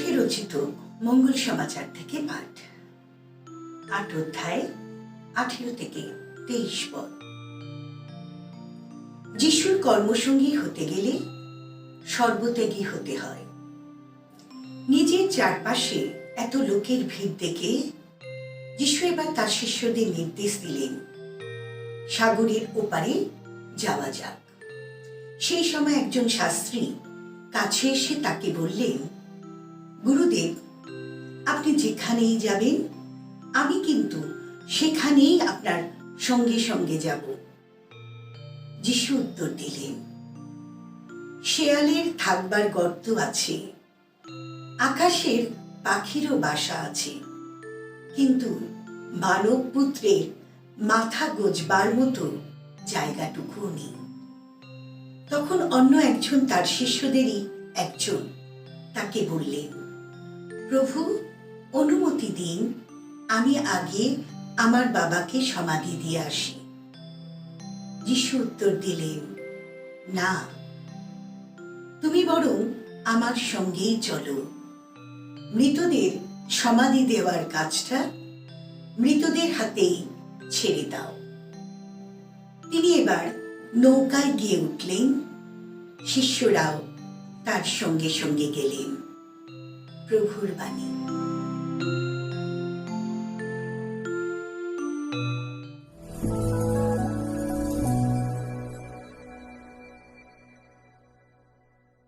লুকে রচিত মঙ্গল সমাচার থেকে পাঠ। আট অধ্যায়, আঠেরো থেকে তেইশ পদ। যিশুর কর্মসঙ্গী হতে গেলে সর্বত্যাগী হতে হয়। নিজের চারপাশে এত লোকের ভিড় দেখে যিশু এবার তার শিষ্যদের নির্দেশ দিলেন, সাগরের ওপারে যাওয়া যাক। সেই সময় একজন শাস্ত্রী কাছে এসে তাকে বললেন গুরুদেব, আপনি যেখানেই যাবেন, আমি কিন্তু সেখানেই আপনার সঙ্গে সঙ্গে যাব। যিশু উত্তর দিলেন, শেয়ালের থাকবার গর্ত আছে, আকাশের পাখিরও বাসা আছে, কিন্তু মানব পুত্রের মাথা গোজবার মতো জায়গাটুকুও নেই। তখন অন্য একজন তার শিষ্যদেরই একজন তাকে বললেন প্রভু, অনুমতি দিন, আমি আগে আমার বাবাকে সমাধি দিয়ে আসি। যিশু উত্তর দিলেন, না, তুমি বরং আমার সঙ্গেই চলো। মৃতদের সমাধি দেওয়ার কাজটা মৃতদের হাতেই ছেড়ে দাও। তিনি এবার নৌকায় গিয়ে উঠলেন, শিষ্যরাও তার সঙ্গে সঙ্গে গেলেন। প্রভুর বাণী।